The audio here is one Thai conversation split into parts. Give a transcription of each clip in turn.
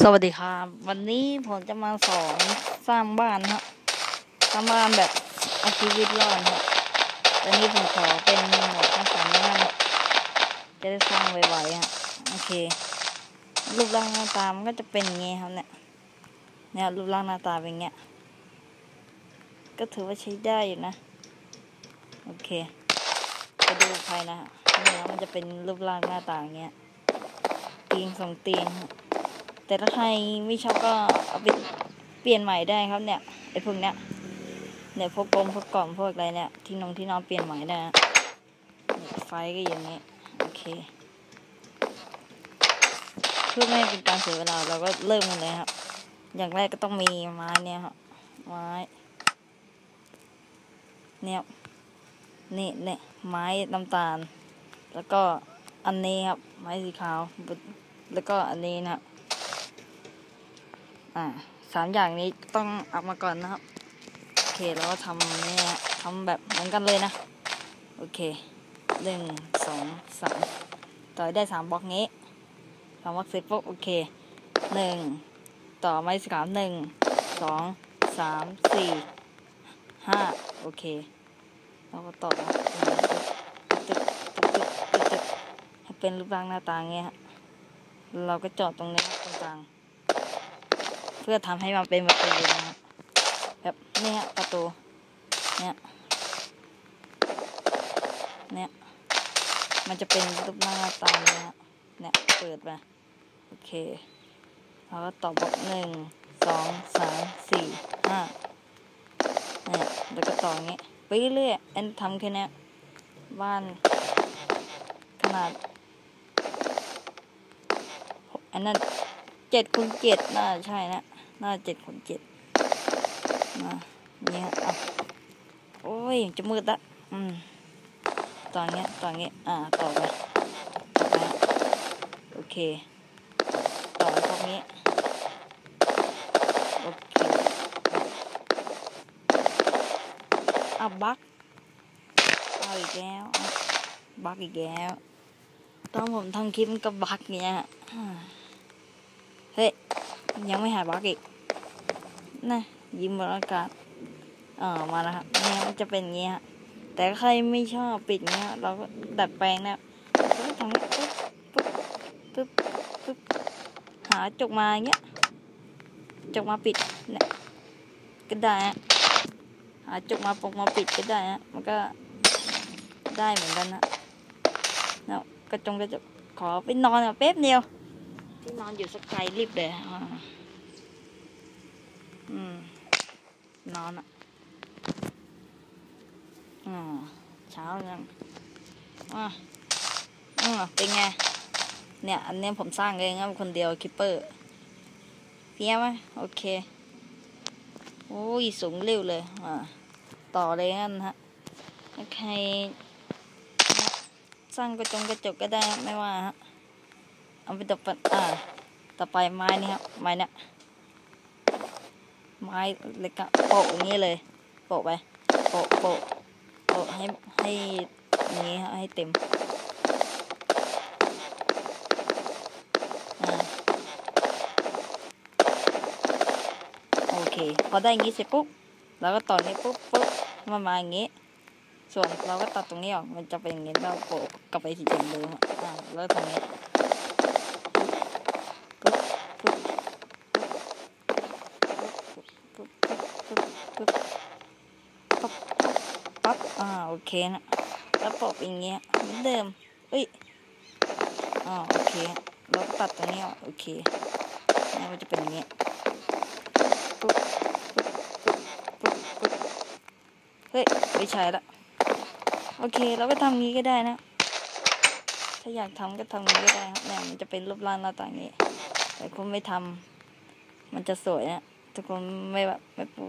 สวัสดีครับ วันนี้ผมจะมาสอนสร้างบ้านครับสร้างบ้านแบบเอาชีวิตรอดครับตอนนี้ผมขอเป็นหมดขั้นต่ำแล้วกันจะได้สร้างไวๆฮะโอเค รูปร่างหน้าตามันก็จะเป็นอย่างงี้ครับเนี่ยเนี่ยรูปร่างหน้าตาเป็นอย่างเงี้ยก็ถือว่าใช้ได้อยู่นะโอเคไปดูภายนะฮะเนี่ยมันจะเป็นรูปร่างหน้าตาอย่างเงี้ยเตียงสองเตียงฮะ แต่ถ้าใครไม่ชอบก็เอาไปเปลี่ยนใหม่ได้ครับเนี่ยไอ้พวกเนี้ยเนี่ยพวกกลมพวกกล่องพวกอะไรเนี่ยที่น้องที่น้อนเปลี่ยนใหม่ได้นะไฟก็อย่างนี้โอเคเพื่อไม่ให้เป็นการเสียเวลาเราก็เริ่มกันเลยครับ อย่างแรกก็ต้องมีไม้เนี่ยครับไม้เนี่ยนี่เนี่ยไม้น้ำตาล แล้วก็อันนี้ครับ ไม้สีขาว แล้วก็อันนี้นะครับ อ่าสามอย่างนี้ต้องเอามาก่อนนะครับ โอเคแล้วก็ทำนี่ฮะทำแบบเหมือนกันเลยนะ โอเคหนึ่งสองสามต่อได้สามบล็อกนี้สามบล็อกเสร็จปุ๊บโอเคหนึ่งต่อไม้สามหนึ่งสองสามสี่ห้าโอเคแล้วก็ต่อตึกตึกตึกตึกตึกให้เป็นรูปร่างหน้าต่างเงี้ยฮะเราก็จาะตรงนี้ตรงกลาง เพื่อทำให้มันเป็นประตูนะครับแบบนี่ฮะประตูเนี่ยเนี่ยมันจะเป็นรูปหน้าตาเนี่ยเนี่ยเปิดมาโอเคแล้วก็ต่อบล็อกหนึ่งสองสามสี่ห้าเนี่ยแล้วก็ต่ออย่างงี้ไปเรื่อยๆอันทำแค่เนี้ยบ้านขนาดอันนั้นเจ็ดคูณเจ็ดน่าใช่นะ น่าเจ็ดคนเจ็ดมาเนี่ยอะโอ้ยจะมืดละอืมต่อเงี้ยต่อเงี้ยอ่าต่อไปต่อไปโอเค ต่อไปพวกนี้โอเคอะบักเอาอีกแล้วบักอีกแล้วตอนผมทำคลิปมันก็บักเนี้ยเฮ้ยยังไม่หายบักอีก นะยิ้มบนอากาศเออมาแล้วครับเนี่ยมันจะเป็นอย่างงี้ฮะแต่ใครไม่ชอบปิดเงี้ยเราก็ดัดแปลงนะก็ทำนี้ปึ๊บปึ๊บปึ๊บปึ๊บหาจกมาเงี้ยจกมาปิดเนี่ยก็ได้ฮะหาจกมาปกมาปิดก็ได้ฮะมันก็ได้เหมือนกันนะแล้วกระจงกระจกขอไปนอนอะแป๊บเดียวที่นอนอยู่สักไกลรีบเลยอ่า อืมนอนอะอ่าเช้ายังอ่าอืมเป็นไง เนี่ย อันนี้ผมสร้างเองครับคนเดียวคิปเปอร์เพี้ยไหมโอเค โอ้ย สูงเร็วเลย อ่า ต่อเลยงั้นฮะใครสร้างกระจงกระจกก็ได้ไม่ว่าฮะเอาไปต่อไปอ่า ต่อไปไม้นี่ครับไม้เนี่ย ไม้เล็กอะโปะอย่างนี้เลยโปะไปโปะโปะโปะให้ให้นี้ให้เต็มอโอเค พอได้อย่างนี้เสร็จปุ๊บเราก็ต่อนี้ปุ๊บปุ๊บมันมาอย่างนี้ ส่วนเราก็ตัดตรงนี้ออกมันจะเป็นอย่างนี้เราโปะกลับไปสีเดิมอ่าแล้วทำนี้ ปั๊บ อ่า โอเคนะแล้วปอบอย่างเงี้ยเหมือนเดิมเอ้ยอ่าโอเคเราตัดตรงนี้ออกโอเคนี่มันจะเป็นอย่างเงี้ยปุ๊บปุ๊บปุ๊บเฮ้ยไม่ใช่ละโอเคเราก็ทำงี้ก็ได้นะถ้าอยากทำก็ทำงี้ก็ได้ครับเนี่ยมันจะเป็นรูปร่างหน้าต่างนี้ แต่คุณไม่ทำมันจะสวยนะถ้าคุณไม่แบบไม่ปู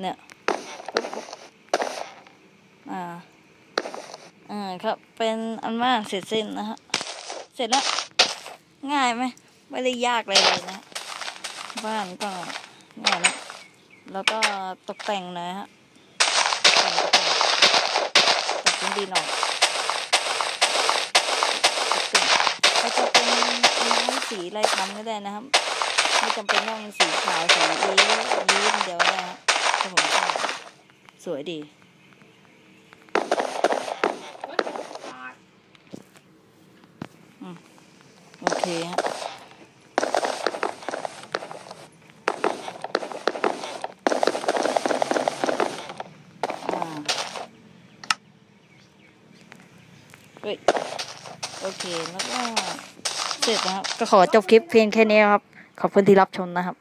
เนี่ยปุ๊บปุ๊บ อ่า อ่า ครับ เป็นอันว่าเสร็จสิ้นนะฮะ เสร็จแล้ว ง่ายไหม ไม่ได้ยากเลยเลยนะ บ้านก็ง่ายนะแล้วก็ตกแต่งหนะฮะแต่งตกแต่งตัดดีหน่อยตกแต่งเขาจะเป็นไม้สีอะไรทำก็ได้นะครับ ไม่จำเป็นต้องสีขาวสีนี้นี้เดียวได้ฮะถ้าผมชอบสวยดี โอเคฮะอ่าเฮ้ยโอเค แล้วก็เสร็จนะครับ ก็ขอจบคลิปเพียงแค่นี้ครับ ขอบคุณที่รับชมนะครับ